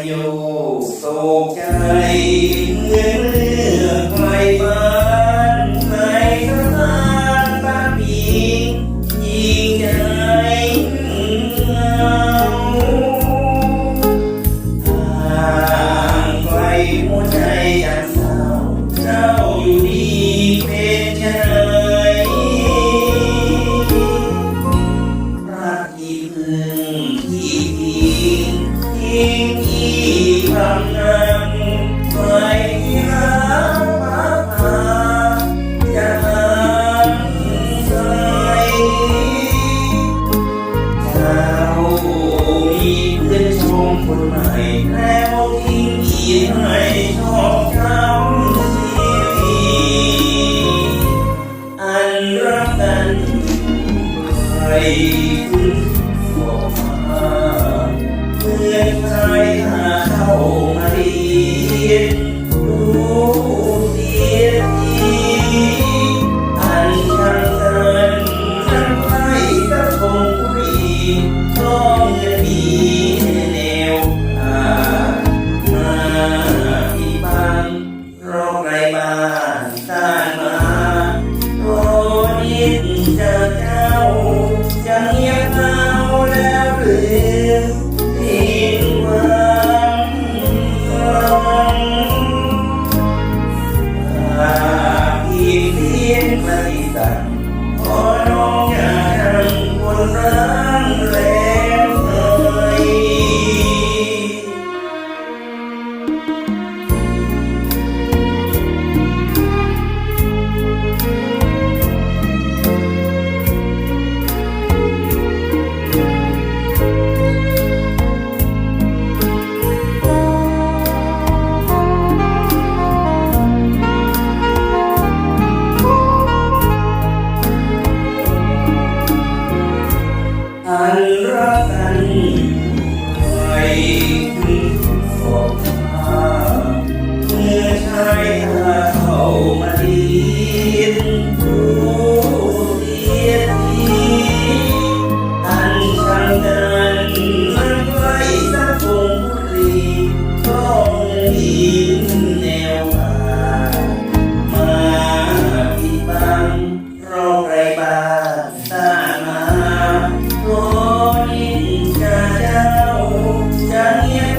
Daniel, so คนใหม่แล้วทิ้งอีกให้ชอบช้ำทีวีอนรักันใครขึ้นฟ้าเมื่อใครหาเข้ามาดูเสียทีอนทากันใครสักคนดี Daniel.